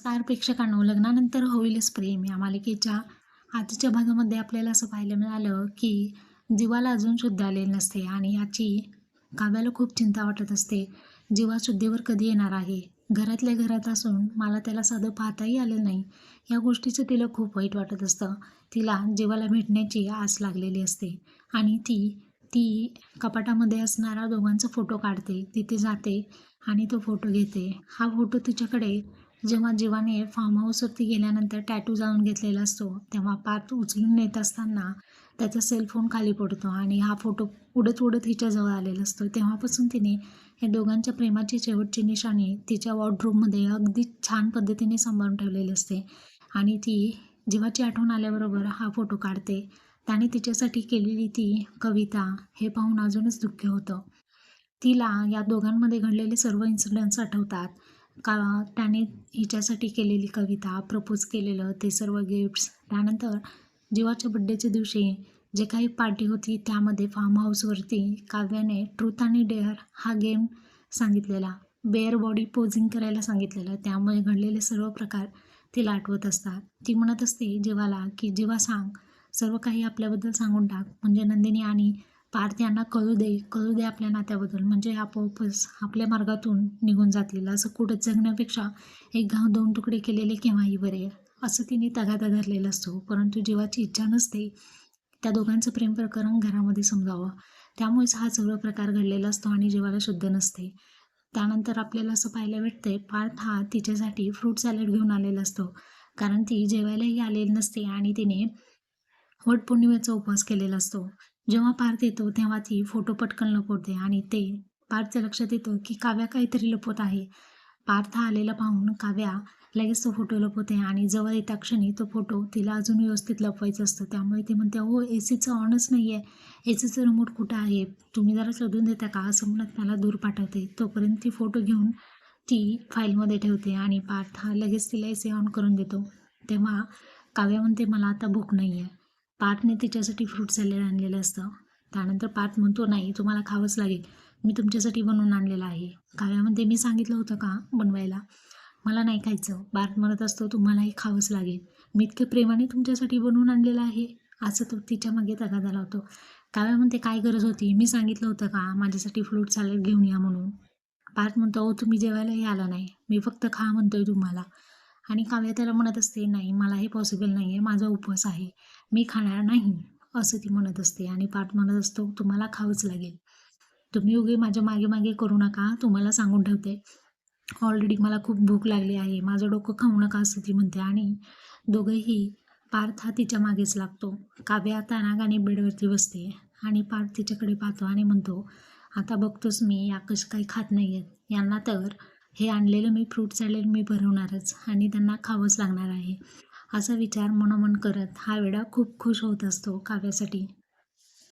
Star प्रेक्षकांनो लग्नानंतर होईलच प्रेम. या मालिकेच्या आजच्या भागामध्ये आपल्याला असं पाहायला मिळालं की जीवाला अजून शुद्ध आलेली नसते आणि याची काव्याला खूप चिंता वाटत असते. जीवा शुद्धीवर कधी येणार आहे? घरातल्या घरात असून मला त्याला साधं पाहताही आलं नाही. या गोष्टीचं तिला खूप वाईट वाटत असतं. तिला जीवाला भेटण्याची आस लागलेली असते आणि ती ती कपाटामध्ये असणारा दोघांचा फोटो काढते. तिथे जाते आणि तो फोटो घेते. हा फोटो तिच्याकडे जेव्हा जीवाने फार्म हाऊसवरती गेल्यानंतर टॅटू जाऊन घेतलेला असतो तेव्हा पात उचलून नेत असताना त्याचा सेलफोन खाली पडतो आणि हा फोटो उडत उडत हिच्याजवळ आलेला असतो. तेव्हापासून तिने या दोघांच्या प्रेमाची शेवटची निशाणी तिच्या वॉर्डरूममध्ये अगदी छान पद्धतीने सांभाळून ठेवलेली असते आणि ती जीवाची आठवण आल्याबरोबर हा फोटो काढते. त्याने तिच्यासाठी केलेली ती कविता हे पाहून अजूनच दुःख होतं. तिला या दोघांमध्ये घडलेले सर्व इन्सिडेंट्स आठवतात. का त्याने हिच्यासाठी केलेली कविता प्रपोज केलेलं ते सर्व गिफ्ट्स त्यानंतर जीवाच्या बड्डेच्या दिवशी जे काही पार्टी होती त्यामध्ये फार्म हाऊसवरती काव्याने ट्रूथ आणि डेअर हा गेम सांगितलेला. बेअर बॉडी पोझिंग करायला सांगितलेलं. त्यामुळे घडलेले सर्व प्रकार तिला आठवत असतात. ती म्हणत असते जीवाला की जीवा सांग. सर्व काही आपल्याबद्दल सांगून टाक. म्हणजे नंदिनी आणि पार्थ यांना कळू दे कळू दे आपल्या नात्याबद्दल. म्हणजे आपोआपच आपल्या मार्गातून निघून जातील. असं कुठं जगण्यापेक्षा एक घाव दोन तुकडे केलेले केव्हाही बरे असं तिने तगादा धरलेला असतो. परंतु जीवाची इच्छा नसते त्या दोघांचं प्रेम प्रकरण घरामध्ये समजावं. त्यामुळेच हा सगळं प्रकार घडलेला असतो आणि जीवाला शुद्ध नसते. त्यानंतर आपल्याला असं पाहायला भेटतंय पार्थ हा तिच्यासाठी फ्रूट सॅलड घेऊन आलेला असतो. कारण ती जेवायलाही आलेली नसते आणि तिने वटपौर्णिमेचा उपवास केलेला असतो. जेव्हा पार्थ येतो तेव्हा ती फोटो पटकन लपवते आणि ते पार्थच्या लक्षात येतं की काव्या काहीतरी लपवत आहे. पार्थ आलेला पाहून काव्या लगेच तो फोटो लपवते आणि जवळ येत्या क्षणी तो फोटो तिला अजून व्यवस्थित लपवायचं असतो. त्यामुळे ती म्हणते हो ए सीचं ऑनच नाही आहे ए सीचं रिमोट कुठं आहे? तुम्ही जरा शोधून देता का? असं म्हणत मला दूर पाठवते. तोपर्यंत ती फोटो घेऊन ती फाईलमध्ये ठेवते आणि पार्थ हा लगेच तिला ए सी ऑन करून देतो. तेव्हा काव्या म्हणते मला आता भूक नाही आहे पार्थने तिच्यासाठी फ्रूट सॅलेड आणलेलं असतं. त्यानंतर पार्थ म्हणतो नाही तुम्हाला खावंच लागेल. मी तुमच्यासाठी बनवून आणलेलं आहे. काव्यामध्ये मी सांगितलं होतं का बनवायला? मला नाही खायचं. पार्थ म्हणत असतो तुम्हालाही खावंच लागेल. मी इतकं प्रेमाने तुमच्यासाठी बनवून आणलेलं आहे. असं तो तिच्यामागे तगादा लावतो. काव्या म्हणते काय गरज होती? मी सांगितलं होतं का माझ्यासाठी फ्रूट सॅलेड घेऊन या म्हणून. पार्थ म्हणतो अहो तुम्ही जेवायलाही आला नाही. मी फक्त खा म्हणतोय तुम्हाला. आणि काव्या त्याला म्हणत असते नाही मला हे पॉसिबल नाही आहे माझा उपवास आहे मी खाणार नाही असं ती म्हणत असते. आणि पाठ म्हणत असतो तुम्हाला खावंच लागेल. तुम्ही उगे माझ्या मागे मागे करू नका तुम्हाला सांगून ठेवते. ऑलरेडी मला खूप भूक लागली आहे माझं डोकं खाऊ नका असं ती म्हणते. आणि दोघंही पार्थ हा तिच्या मागेच लागतो. काव्या आता नागाने बेडवरती बसते आणि पार्थ तिच्याकडे पाहतो आणि म्हणतो आता बघतोच मी या काही खात नाही आहेत यांना तर हे आणलेलं मी फ्रूट सॅलेड मी भरवणारच आणि त्यांना खावंच लागणार आहे. असा विचार मनोमन करत हा वेळा खूप खुश होत असतो काव्यासाठी.